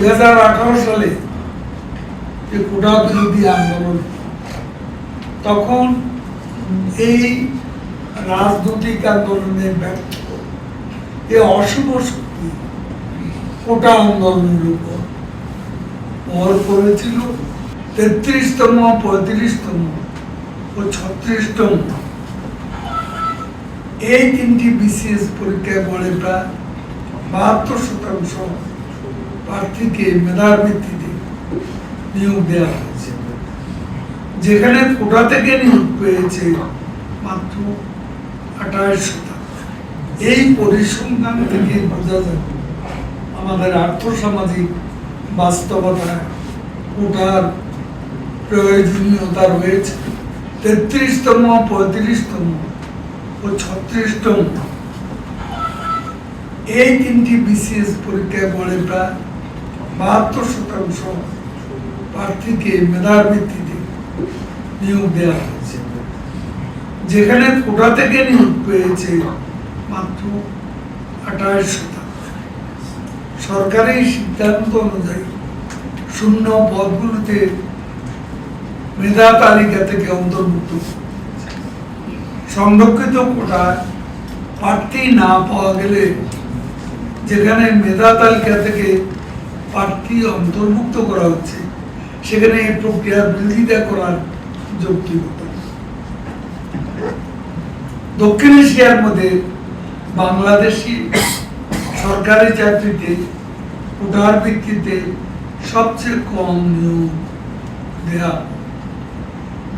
দুই হাজার আঠারো সালে যে কোটা বিরোধী আন্দোলন, তখন এই রাজনৈতিক আন্দোলনের ব্যর্থ। এই অশুভ শক্তি কোটা আন্দোলনের উপর ভর করেছিল তেত্রিশতম, পঁয়ত্রিশতম ও ছত্রিশতম। এই তিনটি বিসিএস পরীক্ষায় বলে প্রায় বাহাত্তর শতাংশ প্রার্থীকে মেধার ভিত্তিতে নিয়োগ দেওয়া হয়েছে। যেখানে কোটা থেকে নিয়োগ পেয়েছে মাত্র আঠাশ শতাংশ। এই পরিসংখ্যান থেকে বোঝা যায় আমাদের আর্থসামাজিক বাস্তবতায় কোটার প্রয়োজনীয়তা রয়েছে। তেত্রিশতম, পঁয়ত্রিশতম ও ছত্রিশতম। এই তিনটি বিসিএস পরীক্ষায় বলে প্রায় বাহাত্তর শতাংশ প্রার্থীকে মেধার ভিত্তিতে নিয়োগ দেওয়া হয়েছে। যেখানে কোটা থেকে নিয়োগ পেয়েছে মাত্র আঠাশ শতাংশ। সরকারি সিদ্ধান্ত অনুযায়ী শূন্য পদগুলোতে মেধা তালিকা থেকে অন্তর্ভুক্ত। সংরক্ষিত কোটায় প্রার্থী না পাওয়া গেলে যেখানে মেধা তালিকা থেকে প্রার্থী অন্তর্ভুক্ত করা হচ্ছে। সেখানে এই প্রক্রিয়ার বিরোধিতা করার যৌক্তিকতা। দক্ষিণ এশিয়ার মধ্যে বাংলাদেশি সরকারি চাকরিতে কোটার ভিত্তিতে সবচেয়ে কম নিয়োগ দেয়া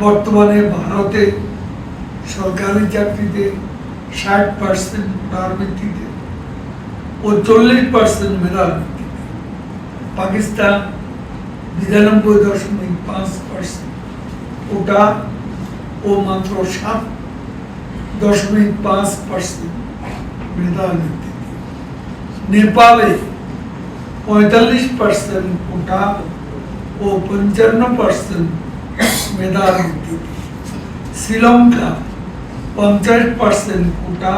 বর্তমানে ভারতে সরকারি চাকরিতে ষাট পার্সেন্ট কোটার ভিত্তিতে ও চল্লিশ পার্সেন্ট মেধার ভিত্তিতে পাকিস্তান বিরানব্বই দশমিক পাঁচ পার্সেন্ট কোটা ও মাত্র সাত দশমিক পাঁচ পার্সেন্ট মেধার ভিত্তিতে নেপালে পঁয়তাল্লিশ পার্সেন্ট কোটা ও পঞ্চান্ন পার্সেন্ট মেধার ভিত্তিতে শ্রীলঙ্কা পঞ্চাশ পার্সেন্ট কোটা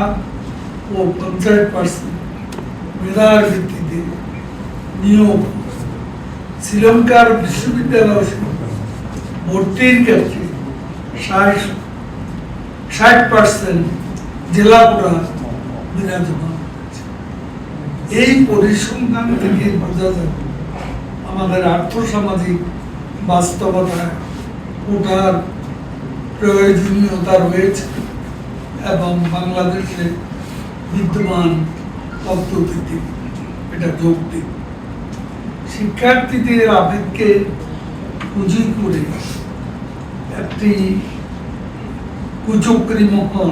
ও পঞ্চাশ পার্সেন্ট মেধার ভিত্তিতে নিয়োগ শ্রীলঙ্কার বিশ্ববিদ্যালয় ভর্তির ক্ষেত্রে ষাট পার্সেন্ট বিরাজমান এই পরিসংখ্যান থেকে বোঝা যায় আমাদের আর্থসামাজিক বাস্তবতায় কোটার প্রয়োজনীয়তা রয়েছে এবং বাংলাদেশে বিদ্যমান পদ্ধতিতে এটা যোগ যৌক্তিক। শিক্ষার্থীদের আবেগকে পুঁজি করে একটি কুচক্রি মহল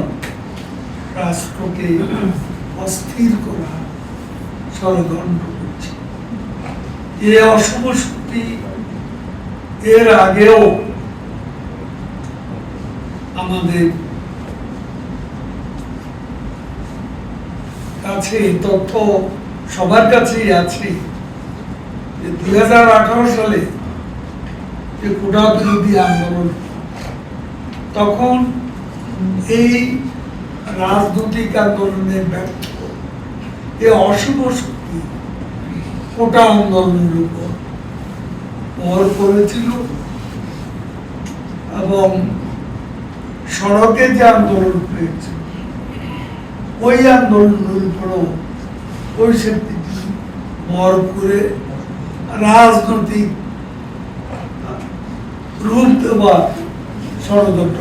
রাষ্ট্রকে অস্থির করা ষড়যন্ত্র করছে। এ অশুভ শক্তি এর আগেও আমাদের কাছে তথ্য সবার কাছেই আছে। যে দুই হাজার আঠারো সালে যে কোটা বিরোধী আন্দোলন, তখন এই রাজনৈতিক আন্দোলনের ব্যর্থ, এই অশুভ শক্তি কোটা আন্দোলনের উপর ভর করেছিল এবং সড়কে যে আন্দোলন হয়েছে, ওই আন্দোলনের উপরও ওই শক্তি ভর করে রাজনৈতিক রূপ দেওয়ার ষড়যন্ত্র।